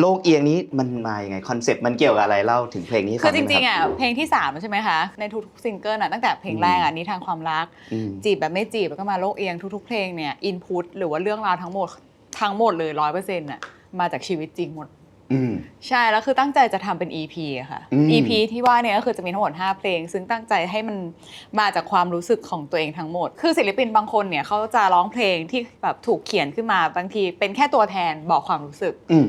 โลกเอียงนี้มันมาอย่างไงคอนเซปต์มันเกี่ยวกับอะไรเล่าถึงเพลงนี้ให้คืฟัอจได้ไหมริงๆคบอะเพลงที่3ใช่ไหมคะในทุกๆซิงเกิลอะตั้งแต่เพลงแรกอะนิทานความรักอืมจีบแบบไม่จีบแล้วก็มาโลกเอียงทุกๆเพลงเนี่ยอินพุตหรือว่าเรื่องราวทั้งหมดทั้งหมดเลยร้อยเปอร์เซ็นต์อะมาจากชีวิตจริงหมดอืมใช่ แล้วคือตั้งใจจะทำเป็น EP อะค่ะอืม EP ที่ว่าเนี่ยก็คือจะมีทั้งหมด 5 เพลง ซึ่งตั้งใจให้มันมาจากความรู้สึกของตัวเองทั้งหมด คือศิลปินบางคนเนี่ยเขาจะร้องเพลงที่แบบถูกเขียนขึ้นมาบางทีเป็นแค่ตัวแทนบอกความรู้สึกอืม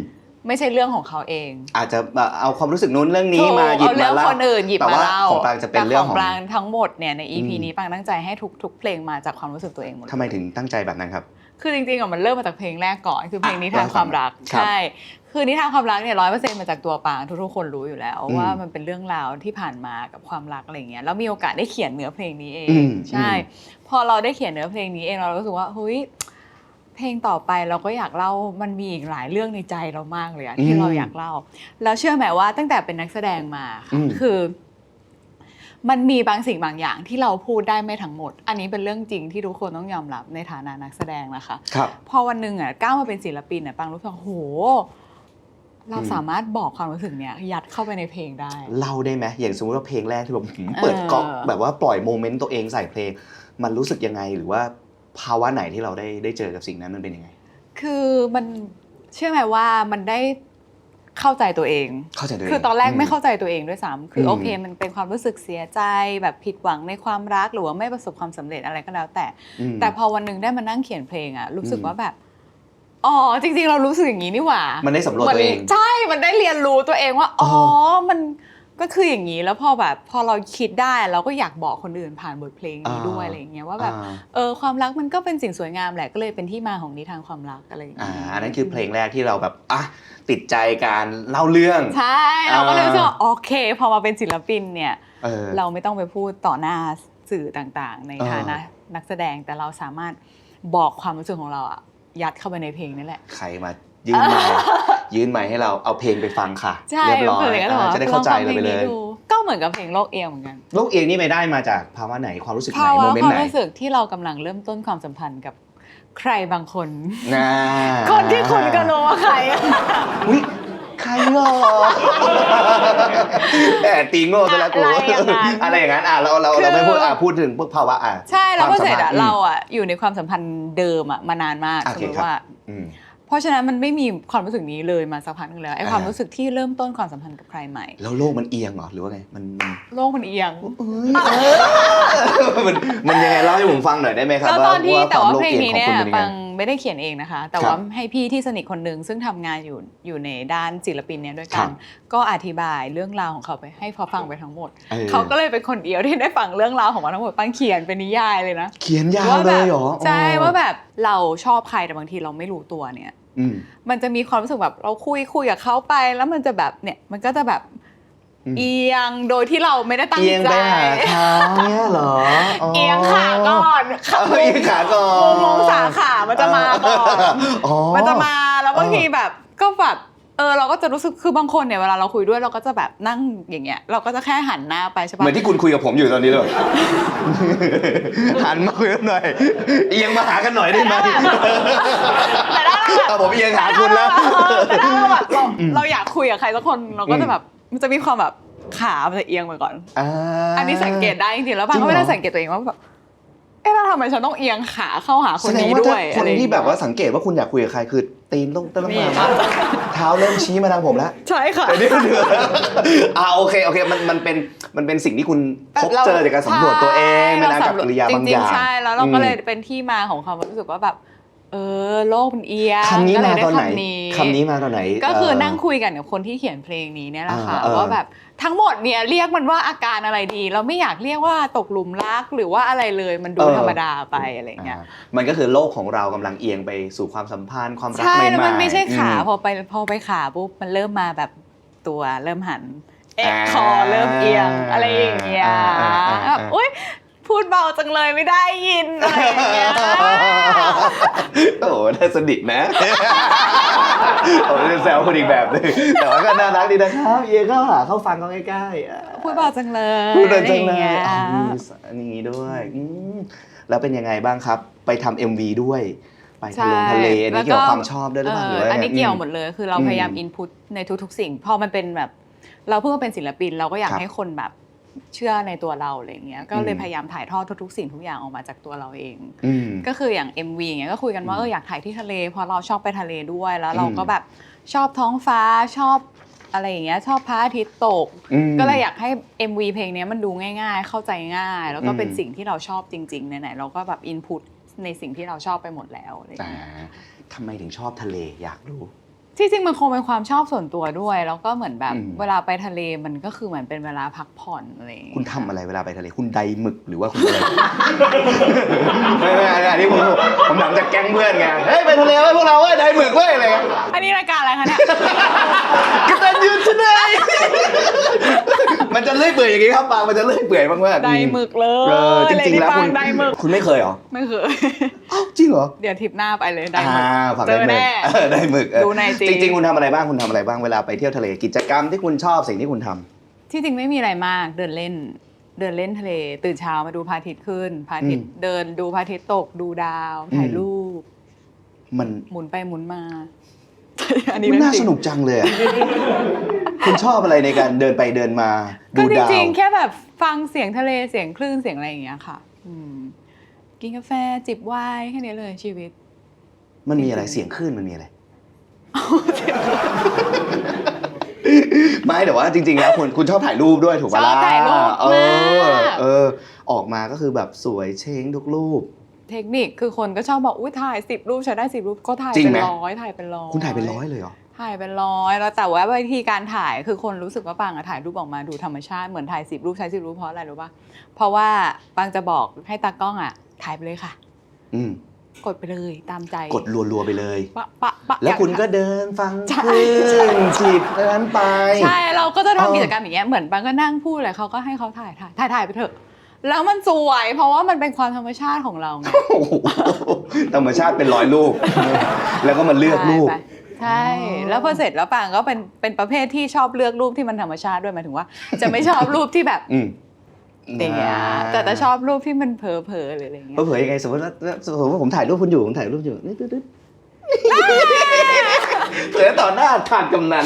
ไม่ใช่เรื่องของเขาเอง อาจจะแบบเอาความรู้สึกนู้นเรื่องนี้มาหยิบเอาเรื่มาองเล่าคนอื่นหยิบแต่มาว่าเล่าของปรางจะเป็นเรื่องของแต่ปรางทั้งหมดเนี่ยใน EP อืมนี้ปรางตั้งใจให้ทุกทุกเพลงมาจากความรู้สึกตัวเองหมดเลยทำไมถึงตั้งใจแบบนั้นครับคือจริงๆอะมันเริ่มมาจากเพลงแรกก่อนคือเพลงนิทานความรักครับใช่คือนิทานความรักเนี่ยร้อยเปอร์เซ็นต์มาจากตัวปางทุกๆคนรู้อยู่แล้วอืมว่ามันเป็นเรื่องราวที่ผ่านมากับความรักอะไรเงี้ยแล้วมีโอกาสได้เขียนเนื้อเพลงนี้เองอืมใช่ พอเราได้เขียนเนื้อเพลงนี้เองเรารู้สึกว่าเฮ้ย เพลงต่อไปเราก็อยากเล่ามันมีอีกหลายเรื่องในใจเรามากเลยอะที่อืมเราอยากเล่า แล้วเชื่อไหมว่าตั้งแต่เป็นนักแสดงมาค่ะอืมคือ มันมีบางสิ่งบางอย่างที่เราพูดได้ไม่ทั้งหมด อันนี้เป็นเรื่องจริงที่ทุกคนต้องยอมรับในฐานะนักแสดงนะคะครับพอวันหนึ่งอะก้าวมาเป็นศิลปินอะปังรู้สึกว่าโห เราอืมสามารถบอกความรู้สึกเนี้ยยัดเข้าไปในเพลงได้เล่าได้ไหมอย่างสมมติว่าเพลงแรกที่แบบหืมเปิดก๊อกเออแบบว่าปล่อยโมเมนต์ตัวเองใส่เพลง มันรู้สึกยังไงหรือว่า ภาวะไหนที่เราได้ได้เจอกับสิ่งนั้นมันเป็นยังไง คือมันเชื่อไหมว่ามันได้เข้าใจตัวเอง เข้าใจตัวเองคือตอนแรกไม่มเข้าใจตัวเองด้วยซ้ำคืออมโอเค มันเป็นความรู้สึกเสียใจแบบผิดหวังในความรักหรือว่าไม่ประสบความสำเร็จอะไรก็แล้ว แต่อืมแต่พอวันหนึ่งได้มานั่งเขียนเพลงอะรู้สึกอืมว่าแบบอ๋อจริงๆเรารู้สึกอย่างนี้นี่หว่า มันได้สำรวจตัวเอง ใช่ มันได้เรียนรู้ตัวเองว่า อ๋อ๋ออมัน ก็คืออย่างนี้แล้วพอแบบพอเราคิดได้เราก็อยากบอกคนอื่นผ่านบทเพลงนี้ด้วยอะไรอย่างเงี้ยว่าแบบอ่าเออความรักมันก็เป็นสิ่งสวยงามแหละก็เลยเป็นที่มาของนิทานความรักอะไรอย่างอ่าเงี้ยอันนั้นคือเพลงแรกที่เราแบบอะติดใจการเล่าเรื่องใช่เราก็เลยอ่ารู้สึกว่าโอเค พอมาเป็นศิลปินเนี่ยเออเราไม่ต้องไปพูดต่อหน้าสื่อต่างๆ ในเออฐานะนักแสดงแต่เราสามารถบอกความรู้สึกของเราอะยัดเข้าไปในเพลงนี่แหละใครมายื่นไมค์ ยื่นไมค์ให้เราเอาเพลงไปฟังค่ะ ใช่เรียบร้อยคืออย่างนั้นเหรออ่าจะได้เข้าใจเราไปเลยองฟังพงนี้ดูก็เหมือนกับเพลงโลกเอียงเหมือนกันโลกเองนี่ไม่ได้มาจากภาวะไหนความรู้สึกไหนภาวะโมเมนคต์วามไหนรู้สึกที่เรากำลังเริ่มต้นความสัมพันธ์กับใครบางคนนะคนที่คุณก็รู้ว่าใครอุ้ยใครหรอแต่ตีโง่ซะแล้วกูอะไรอย่างนั้นอะไรอย่างนั้นอะเราเราคือเราไม่พูดอะพูดถึงพวกภาวะอะใช่แล้วคก็วามสัเสมร็จพันอะธ์เราอะอยู่ในความสัมพันธ์เดิมอะมานานมากโอสมเคมติครับว่าอืม เพราะฉะนั้นมันไม่มีความรู้สึกนี้เลยมาสักพักหนึงแล้วไอ้อ่าความรู้สึกที่เริ่มต้นความสัมพันธ์กับใครใหม่ แล้วโลกมันเอียงเหรอหรือว่าไงมันมันโลกมันเอียงมันมันยังไงเล่าให้ผมฟังหน่อยได้ไหมครับแล้วตอนที่ว่าแต่ว่าคมโลกเพลงอียนี้ของเนี่ยคุณเป็นยังไงปัง ไม่ได้เขียนเองนะคะ แต่ครัว่าบให้พี่ที่สนิทคนหนึ่งซึ่งทำงานอยู่อยู่ในด้านศิลปินเนี่ยด้วยครักับนก็อธิบายเรื่องราวของเขาไปให้พอฟังไปทั้งหมดออเขาก็เลยเป็นคนเดียวที่ได้ฟังเรื่องราวของมันทั้งหมดปังเขียนเป็นนิยายเลยนะเขียนยาวว่าเลแบบยเหรอใช่อ๋อว่าแบบเราชอบใครแต่บางทีเราไม่รู้ตัวเนี่ยอืมมันจะมีความรู้สึกแบบเราคุยคุยกับเขาไปแล้วมันจะแบบเนี่ยมันก็จะแบบอืม เอียงโดยที่เราไม่ได้ตั้งเอียงใจไปหาเขาเนี่ยเหรอเอียงขาก่อนเอาเอียงขาก่อนวงวงสาขามันจะมาก่อนอ๋อมันจะมาแล้วบางเออทีแบบก็แบบเออเราก็จะรู้สึกคือบางคนเนี่ยเวลาเราคุยด้วยเราก็จะแบบนั่งอย่างเงี้ยเราก็จะแค่หันหน้าไปใช่เหปะมือนที่คุณคุยกับผมอยู่ตอนนี้เลยหันมาคุยกันหน่อยเอียงมาหากันหน่อยได้ไหมแต่ถ้าเราแบบอะผมเอียงหาคุณแล้วแต่ถ้าเราแบบเราเราอยากคุยกับใครสักคนเราก็จะแบบ มันจะมีความแบบขามันจะเอียงไปก่อนอ่าอันนี้สังเกตได้จริงๆแล้วบางจริงก็เหรอไม่ได้สังเกตตัวเองว่าแบบเอ๊ะแล้วทำไมฉันต้องเอียงขาเข้าหาคนแสดงนี้ว่าด้ถ้าวยคนอะไรอย่งที่เงี้ยแบบว่าสังเกตว่าคุณอยากคุยกับใครคือตีนต้องต้องนี่มาเท้าเริ่มชี้มาทางผมแล้วใช่ค่ะเดี๋ยวเดี๋ยวอ่าโอเคโอเคมันมันเป็นมันเป็นสิ่งที่คุณพบราเจอจากการสำรวจตัวเองในใช่การกับกิริยาบางจอย่างๆใช่แล้วเราก็อืมเลยเป็นที่มาของความรู้สึกว่าแบบ เออโลกมันเอียงคำนี้ก็เลมายได้ตอนไหนคำนี้คำนี้มาตอนไหน ก็คือเนั่งคุยกันกับคนที่เขียนเพลงนี้เนี่ยแหละค่ะอ่าเออว่าแบบทั้งหมดเนี่ยเรียกมันว่าอาการอะไรดี เราไม่อยากเรียกว่าตกหลุมรักหรือว่าอะไรเลยมันดูเออธรรมดาไปอะไรอย่างเงี้ยอ่ามันก็คือโลกของเรากำลังเอียงไปสู่ความสัมพันธ์ความรักใช่ใหม่ๆแล้วมันไม่ใช่ขาอืมพอไปพอไปขาปุ๊บมันเริ่มมาแบบตัวเริ่มหันเอ็กอ่าคอเริ่มเอียงอะไรอย่างเงี้ยอ่าอ่าอ่าอ่าแบบอุ้ย พูดเบาจังเลยไม่ได้ยินอะไรอย่างเงี้ยโอ้โหน่าสนิทนะผมจะแซวคุณอีกแบบหนึงแต่ว่าก็น่ารักดีนะครับเอียงเข้าหาเข้าฟังเขาใกล้ๆอะพูดเบาจังเลยพูดเลยจังเลยอะไรออ๋อางมีงี้ยสอย่างนี้ด้วยอืมแล้วเป็นยังไงบ้างครับ ไปทำ MV ด้วย ไปทะลงทะเลอันนี้เกี่ยวกับความชอบด้วยหรือเปล่าหรือว่าอันนี้เกี่ยวหมดดเลย คือเราอืมพยายามอินพุตในทุกๆ สิ่ง พอมันเป็นแบบ เราเพิ่งมาเป็นศิลปินเราก็อยากครับให้คนแบบ เชื่อในตัวเราอะไรเงี้ยก็เลยอืมพยายามถ่ายทอดทุกๆสิ่งทุกอย่างออกมาจากตัวเราเองอืมก็คืออย่าง MV อย่างเงี้ยก็คุยกันว่าอืมเอออยากถ่ายที่ทะเลเพราะเราชอบไปทะเลด้วยแล้วเราอืมก็แบบชอบท้องฟ้าชอบอะไรอย่างเงี้ยชอบพระอาทิตย์ตกอืมก็เลยอยากให้ MV เพลงเนี้ยมันดูง่าย ๆ เข้าใจง่าย แล้วก็เป็นอืมสิ่งที่เราชอบจริงๆไหนๆเราก็แบบอินพุตในสิ่งที่เราชอบไปหมดแล้วอะไรอ่าเงี้ยทำไมถึงชอบทะเลอยากรู้ ที่จริงมันคงเป็นความชอบส่วนตัวด้วย แล้วก็เหมือนแบบอืม เวลาไปทะเลมันก็คือเหมือนเป็นเวลาพักผ่อนอะไรอย่างเงี้ยคุณทำอะไรเวลาไปทะเลคุณใดหมึกหรือว่าคุณอะไร ไม่ไม่อันนี้ผมผมถามจากแก๊งเพื่อนไงเฮ้ยไปทะเลไว้ยพวกเราเว้ยใดหมึกเว้ยอะไรเงี้ยอันนี้รายการอะไรคะเนี่ยกตันยูทูเดย์มันจะเลื่อยเปื่อยอย่างงี้ครับปางมันจะเลื่อยเปื่อยมากๆไดหมึกเลเอยอจริงๆแล้วคุณไดหมึกคุณไม่เคยเหรอไม่เคย อ้าวจริงเหรอเดี๋ยวทริปหน้าไปเลยไดอ่าหมึกฝากเจได้หมึกอแน่ เออได้หมึกเออ ดูในจีจริงๆ คุณทำอะไรบ้างคุณทำอะไรบ้างเวลาไปเที่ยวทะเลกิจกรรมที่คุณชอบสิ่งที่คุณทำที่จริงไม่มีอะไรมากเดินเล่น เดินเล่นทะเล ตื่นเช้ามาดูพระอาทิตย์ขึ้นพระอาทิตย์อืมเดินดูพระอาทิตย์ตกดูดาวถ่ายอืมรูป มันหมุนไปหมุนมา อันนี้มันเรื่น่าองจสริงนุกจังเลยอะ คุณชอบอะไรในการเดินไปเดินมาก็ดูจดาวริงๆ แค่แบบฟังเสียงทะเลเสียงคลื่นเสียงอะไรอย่างเงี้ยค่ะอืมกินกาแฟจิบไวน์แค่นี้เลยชีวิต มันมีอะไรเสียงคลื่นมันมีอะไร ไม่แต่ว่าจริงๆแล้วคุณคุณชอบถ่ายรูปด้วยถูกปะล่ะชอบถ่ายรูปเอมาอกเออ ออกมาก็คือแบบสวยเช้งทุกรูป เทคนิคคือคนก็ชอบบอกอุ้ยถ่ายสิบรูปใช้ได้สิบรูปก็ถ่ายจริงเป็นไหม ร้อยถ่ายเป็นร้อยคุณถ่ายเป็นร้อยเลยเหรอ ถ่ายเป็นร้อยแล้วแต่ว่าวิธีการถ่ายคือคนรู้สึกว่าปางอะถ่ายรูปออกมาดูธรรมชาติเหมือนถ่ายสิบรูปใช้สิบรูปเพราะอะไรรู้ป่ะเพราะว่าปางจะบอกให้ตากล้องอะถ่ายไปเลยค่ะ อืม กดไปเลยตามใจ กดรัวๆไปเลย ปะปะปะแล้วคุณอยาก็ถ่ายเดินฟังใช่คลื่นจีบนั้นไป ใช่เราก็จะเออ ทำกิจกรรมอย่างเงี้ยเหมือนปางก็นั่งพูดเลยเขาก็ให้เขาถ่ายถ่ายถ่ายถ่ายไปเถอะ แล้วมันสวย เพราะว่ามันเป็นความธรรมชาติของเราไงโอ้โหธรรมชาติเป็นร้อยรูปแล้วก็มาเลือกรูปใช่ใช่ แล้วพอเสร็จแล้วปางก็เป็นเป็นประเภทที่ชอบเลือกรูปที่มันธรรมชาติด้วยหมายถึงว่า จะไม่ชอบรูปที่แบบ อืม อย่างเงี้ยแต่จะชอบรูปที่มันเผลอๆหรืออะไรเงี้ยเผยๆยังไงสมมติว่าสมมติว่าผมถ่ายรูปคุณอยู่ผมถ่ายรูปอยู่นี่ตึ๊ดๆเผยต่อหน้าทานกำนัน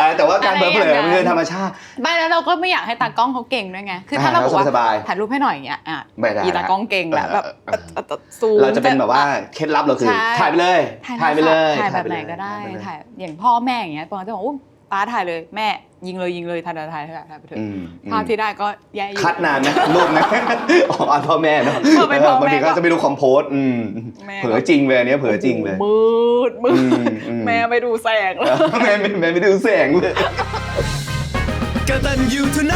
อ่าแต่ว่าการเผยๆมันคือธรรมชาติไม่แล้วเราก็ไม่อยากให้ตากล้องเขาเก่งด้วยไงคือถ้าเราบอกว่าสบายถ่ายรูปให้หน่อยอย่างเงี้ยอะไม่ได้อีตากล้องเก่งแหละแบบเออเออซูมเราจะเป็นแบบว่าเคล็ดลับเราคือใช่ถ่ายไปเลย ถ่ายไปเลยถ่ายแบบปไหนเลยก็ได้ปเลยถ่ายอย่างพ่อแม่อย่างเงี้ยปองจะบอกว่า ป้าถ่ายเลยแม่ยิงเลยยิงเลยถ่ายถ่ายถ่ายถ่ายถ่ายไปเถอะอืม ภาพที่ได้ก็แย่อยู่ คัดนานนะรูปนะอ๋ออ่านพ่อแม่เนาะเออเป็นพ่อแม่บางทีก็ก็จะไม่รู้คอมโพสอืมแม่ก็ เผลอจริงเลยอันเนี้ยเผลอจริงเลยมืดมือืดมอืแม่ไปดูแสงแล้วแม่ไม่แม่ไม่ดูแสงเลย กตันยูทูไน